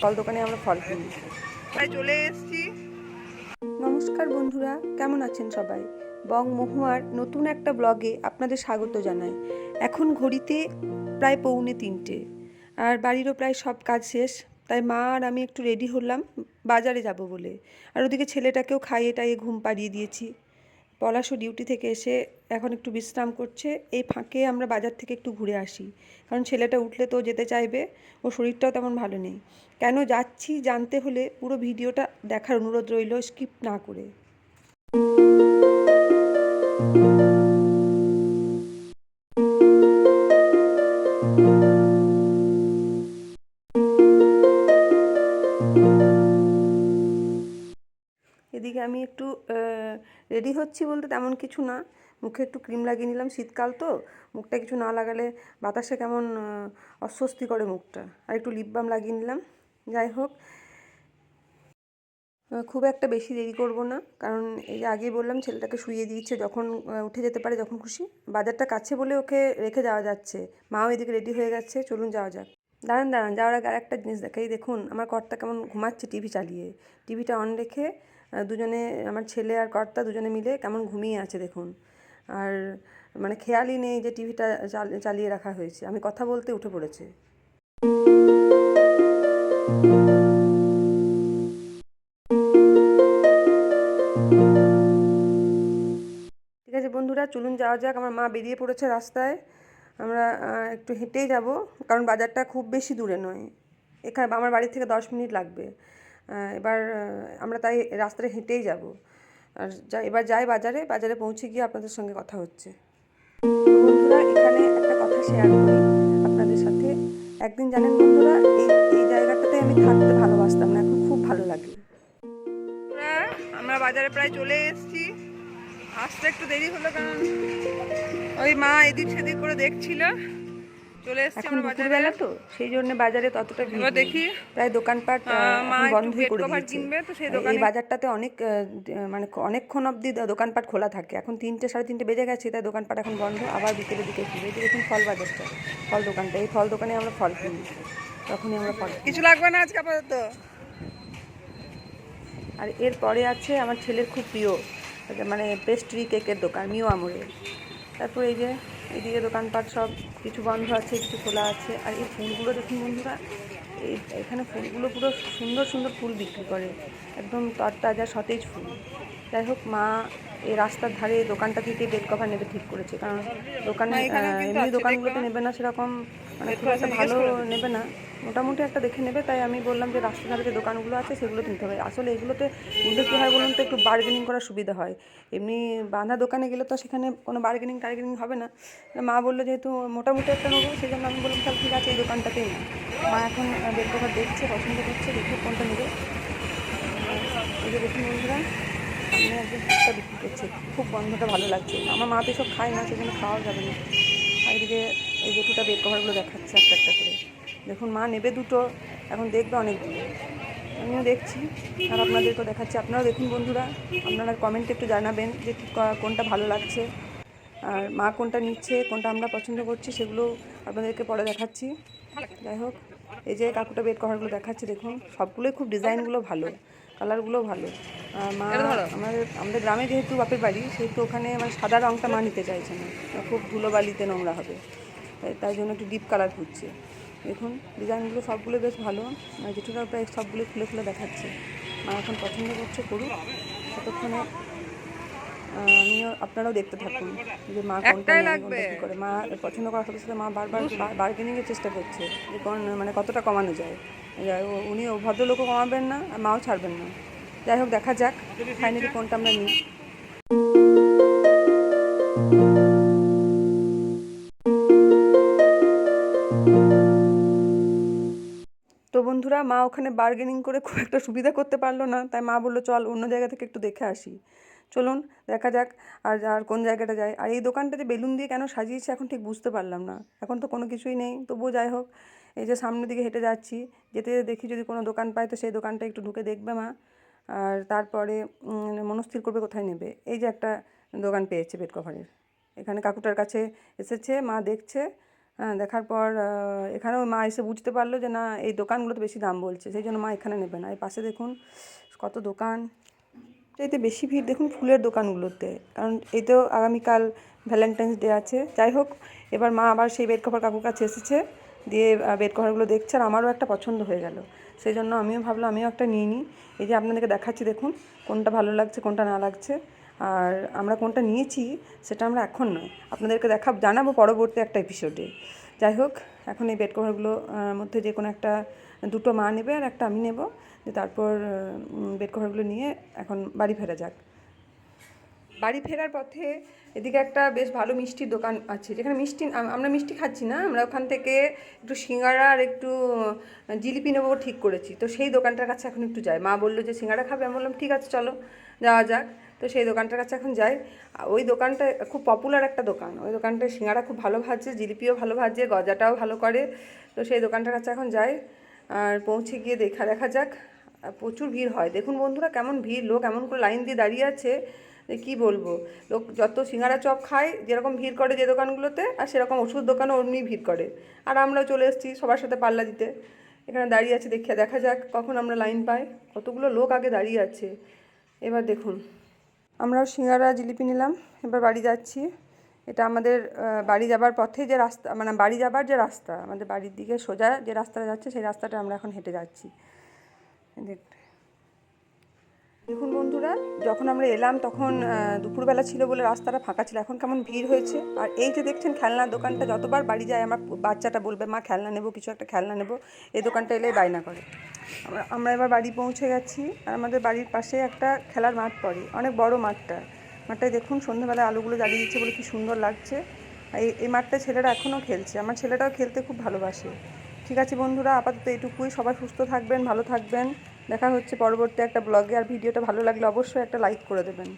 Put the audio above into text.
ফল দোকানে আমরা ফল কিনি। প্রায় চলে এসেছি। নমস্কার বন্ধুরা কেমন আছেন সবাই? বং মহুয়ার নতুন একটা ব্লগে আপনাদের স্বাগত জানাই। এখন ঘড়িতে প্রায় পৌনে তিনটে আর বাড়িরও প্রায় সব কাজ শেষ। তাই মা আর আমি একটু রেডি হলাম বাজারে যাব বলে। আর ওদিকে ছেলেটাকেও খাইয়ে টাইয়ে ঘুম পাড়িয়ে দিয়েছি। পলাশও ডিউটি থেকে এসে এখন একটু বিশ্রাম করছে। এই ফাঁকে আমরা বাজার থেকে একটু ঘুরে আসি। কারণ ছেলেটা উঠলে তো যেতে চাইবে, ও শরীরটাও তেমন ভালো নেই। কেন যাচ্ছি জানতে হলে পুরো ভিডিওটা দেখার অনুরোধ রইল স্কিপ না করে। এদিকে আমি একটু রেডি হচ্ছি বলতে তেমন কিছু না। মুখে একটু ক্রিম লাগিয়ে নিলাম শীতকাল তো। মুখটা কিছু না লাগালে বাতাসে কেমন অস্বস্তি করে মুখটা। আর একটু লিপ বাম লাগিয়ে নিলাম। যাই হোক। খুব একটা বেশি দেরি করব না। কারণ এই যে আগেই বললাম ছেলেটাকে শুয়ে দিয়েছে, যখন উঠে যেতে পারে যখন খুশি। বাজারটা কাছে বলে ওকে রেখে যাওয়া যাচ্ছে। মাও এদিকে রেডি হয়ে গেছে, চলুন যাওয়া যাক। দাঁড়ান দাঁড়ান, যাওয়ার আগে আরেকটা জিনিস দেখাই। দেখুন, আমার কর্তা কেমন ঘুমাচ্ছে টিভি চালিয়ে। টিভিটা অন রেখে দুজনে, আমার ছেলে আর কর্তা দুজনে মিলে কেমন ঘুমিয়ে আছে দেখুন। আর মানে খেয়ালই নেই যে টিভিটা চালিয়ে রাখা হয়েছে। আমি কথা বলতে উঠে পড়েছে। ঠিক আছে বন্ধুরা, চলুন যাওয়া যাক। আমার মা বেরিয়ে পড়েছে রাস্তায়। আমরা একটু হেঁটেই যাব। কারণ বাজারটা খুব বেশি দূরে নয়। এখানে আমার বাড়ি থেকে দশ মিনিট লাগবে। এবার আমরা তাই রাস্তাটা হেঁটেই যাব। আর যা, এবার যাই বাজারে বাজারে পৌঁছে গিয়ে আপনাদের সঙ্গে কথা হচ্ছে। বন্ধুরা, এখানে একটা কথা শেয়ার করি আপনাদের সাথে। একদিন জানেন বন্ধুরা, এই এই জায়গাটাতে আমি থাকতে ভালোবাসতাম না, এখন খুব ভালো লাগে। আমরা বাজারে প্রায় চলে এসেছি। আসতে একটু দেরি হলো কারণ ওই মা এদিক সেদিক করে দেখছিল। চলে এসেছি এখন দুপুরবেলা তো সেই জন্য বাজারে ততটা ভিড় দেখি প্রায় দোকানপাট আহ, আহ, মা এখন একটু বন্ধই করে দিয়েছে। কিনবে তো সেই এই বাজারটাতে অনেক মানে অনেকক্ষণ অবধি দোকানপাট খোলা থাকে। এখন তিনটে সাড়ে তিনটে বেজে গেছে তাই দোকানপাট এখন বন্ধ। আবার বিকেলের দিকে এই দেখুন ফল বাজারটা ফল দোকানটা। এই ফল দোকানে আমরা ফল কিনি। তখনই আমরা ফল কিছু লাগবে না আজকে আপাতত? আর এরপরে আছে আমার ছেলের খুব প্রিয় মানে পেস্ট্রি কেকের দোকান মিও আমরের তারপর এই যে এইদিকে দোকানপাট সব কিছু বন্ধ আছে, কিছু খোলা আছে। আর এই ফুলগুলো দেখুন বন্ধুরা এখানে ফুলগুলো পুরো সুন্দর সুন্দর ফুল বিক্রি করে। একদম তরতাজা সতেজ ফুল। যাই হোক মা এই রাস্তার ধারে দোকানটা থেকে বেড কভার নেবে ঠিক করেছে। কারণ দোকানে এমনি দোকানগুলোতে নেবে না সেরকম মানে খুব একটা ভালো নেবে না। মোটামুটি একটা দেখে নেবে তাই আমি বললাম যে রাস্তার ধারে যে দোকানগুলো আছে সেগুলো কিনতে হবে। আসলে এগুলোতে নিলে কী হয় বলুন তো একটু বার্গেনিং করার সুবিধা হয়। এমনি বাঁধা দোকানে গেলে তো সেখানে কোনো বার্গেনিং টার্গেনিং হবে না। মা বলল যেহেতু মোটামুটি একটা নেব সেই জন্য আমি বললাম তাহলে ঠিক আছে এই দোকানটাতেই না মা এখন বেড কভার দেখছে, পছন্দ করছে, দেখে কোনটা নেবে। এই যে দেখুন বন্ধুরা, সামনে একজন ফুচকা বিক্রি করছে। খুব গন্ধটা ভালো লাগছে। আমার মা তো এসব খায় না, সেজন্য খাওয়া যাবে না। আর এদিকে এই জেঠুটা বেড কভারগুলো দেখাচ্ছে একটা একটা করে। দেখুন, মা নেবে দুটো, এখন দেখবে অনেকগুলো। আমিও দেখছি, আর আপনাদেরকেও দেখাচ্ছি। আপনারাও দেখুন বন্ধুরা, আপনারা কমেন্টে একটু জানাবেন যে কোনটা ভালো লাগছে। আর মা কোনটা নিচ্ছে, কোনটা আমরা পছন্দ করছি, সেগুলো আপনাদেরকে পরে দেখাচ্ছি। যাই হোক। এই যে কাকুটা বেড কভারগুলো দেখাচ্ছে দেখুন সবগুলোই খুব ডিজাইনগুলো ভালো কালারগুলো ভালো। মা আমাদের আমাদের গ্রামে যেহেতু বাপের বাড়ি সেহেতু ওখানে মানে সাদা রঙটা মা নিতে চাইছে না। খুব ধুলোবালিতে নোংরা হবে তাই জন্য একটু ডিপ কালার খুঁজছে। দেখুন ডিজাইনগুলো সবগুলো বেশ ভালো। আর জেঠুরা প্রায় সবগুলো খুলে খুলে দেখাচ্ছে। মা এখন পছন্দ করছে করুক ততক্ষণে আমিও আপনারাও দেখতে থাকুন যে মা কোনটা লাগবে। করে। মা পছন্দ করার সাথে সাথে মা বারবার বার্গেনিংয়ের চেষ্টা করছে যে কোন মানে কতটা কমানো যায়। উনি ভদ্রলোকও কমাবেন না আর মাও ছাড়বেন না। যাই হোক দেখা যাক ফাইনালি কোনটা আমরা নিই। তো বন্ধুরা মা ওখানে বার্গেনিং করে খুব একটা সুবিধা করতে পারল না। তাই মা বলল চল অন্য জায়গা থেকে একটু দেখে আসি। চলুন দেখা যাক আর আর কোন জায়গাটা যায়। আর এই দোকানটা যে বেলুন দিয়ে কেন সাজিয়েছে এখন ঠিক বুঝতে পারলাম না। এখন তো কোনো কিছুই নেই। তবুও যাই হোক, এই যে সামনের দিকে হেঁটে যাচ্ছি, যেতে যেতে দেখি যদি কোনো দোকান পাই তো সেই দোকানটা একটু ঢুকে দেখবে মা। আর তারপরে মনস্থির করবে কোথায় নেবে? এই যে একটা দোকান পেয়েছে বেড কভারের এখানে কাকুটার কাছে এসেছে, মা দেখছে। হ্যাঁ দেখার পর এখানেও মা এসে বুঝতে পারল যে না, এই দোকানগুলোতে বেশি দাম বলছে। সেই জন্য মা এখানে নেবে না। এই পাশে দেখুন কত দোকান। এতে বেশি ভিড়, দেখুন ফুলের দোকানগুলোতে, কারণ এই তো আগামীকাল ভ্যালেন্টাইন্স ডে আছে। যাই হোক, এবার মা আবার সেই বেড কভার কাকুর কাছে এসেছে, দিয়ে বেড কভারগুলো দেখছে আর আমারও একটা পছন্দ হয়ে গেল। সেই জন্য আমিও ভাবলাম, আমিও একটা নিয়ে নিই। এই যে আপনাদেরকে দেখাচ্ছি, দেখুন কোনটা ভালো লাগছে, কোনটা না লাগছে। আর আমরা কোনটা নিয়েছি, সেটা আমরা এখন নয়, আপনাদেরকে দেখা, জানাব পরবর্তী একটা এপিসোডে যাই হোক, এখন এই বেড কভারগুলো মধ্যে যে কোনো একটা দুটো মা নেবে আর একটা আমি নেব। দিয়ে তারপর বেড কভারগুলো নিয়ে এখন বাড়ি ফেরা যাক। বাড়ি ফেরার পথে এদিকে একটা বেশ ভালো মিষ্টির দোকান আছে, যেখানে মিষ্টি আমরা মিষ্টি খাচ্ছি না, আমরা ওখান থেকে একটু সিঙ্গারা আর একটু জিলিপি নেব ঠিক করেছি। তো সেই দোকানটার কাছে এখন একটু যাই। মা বলল যে, সিঙ্গারা খাবে? আমি বললাম, ঠিক আছে, চলো, যাওয়া যাক। তো সেই দোকানটার কাছে এখন যাই। ওই দোকানটা খুব পপুলার একটা দোকান। ওই দোকানটায় সিঙ্গারা খুব ভালো ভাজছে জিলিপিও ভালো ভাজে, গজাটাও ভালো করে। তো সেই দোকানটার কাছে এখন যাই। আর পৌঁছে গিয়ে দেখা দেখা যাক। প্রচুর ভিড় হয়। দেখুন বন্ধুরা, কেমন ভিড়। লোক এমন করে লাইন দিয়ে দাঁড়িয়ে আছে কী বলব? লোক যত সিঙ্গারা চপ খায়, যেরকম ভিড় করে যে দোকানগুলোতে, আর সেরকম ওষুধ দোকানও অমনি ভিড় করে। আর আমরাও চলে এসেছি সবার সাথে পাল্লা দিতে। এখানে দাঁড়িয়ে আছে দেখে দেখা যাক কখন আমরা লাইন পাই। কতগুলো লোক আগে দাঁড়িয়ে আছে। এবার দেখুন। আমরাও সিঙ্গারা, জিলিপি নিলাম। এবার বাড়ি যাচ্ছি। এটা আমাদের বাড়ি যাবার পথে যে রাস্তা মানে বাড়ি যাবার যে রাস্তা, আমাদের বাড়ির দিকে সোজা যে রাস্তাটা যাচ্ছে, সেই রাস্তাটা আমরা এখন হেঁটে যাচ্ছি। দেখ- দেখুন বন্ধুরা, যখন আমরা এলাম তখন দুপুরবেলা ছিল বলে রাস্তাটা ফাঁকা ছিল, এখন কেমন ভিড় হয়েছে। আর এই যে দেখছেন খেলনার দোকানটা, যতবার বাড়ি যায় আমার বাচ্চাটা বলবে, মা, খেলনা নেব, কিছু একটা খেলনা নেব। এই দোকানটা এলে বায়না করে। আমরা আমরা এবার বাড়ি পৌঁছে গেছি, আর আমাদের বাড়ির পাশে একটা খেলার মাঠ পড়ে, অনেক বড় মাঠটা। মাঠটায় দেখুন, সন্ধ্যাবেলায় আলুগুলো জ্বালিয়ে দিচ্ছে বলে কি সুন্দর লাগছে। এই এই মাঠটা ছেলেরা এখনও খেলছে, আমার ছেলেটাও খেলতে খুব ভালোবাসে। ঠিক আছে বন্ধুরা, আপাতত এটুকুই, সবাই সুস্থ থাকবেন, ভালো থাকবেন। দেখা হচ্ছে পরবর্তী একটা ব্লগে, আর ভিডিওটা ভালো লাগলে অবশ্যই একটা লাইক করে দেবেন।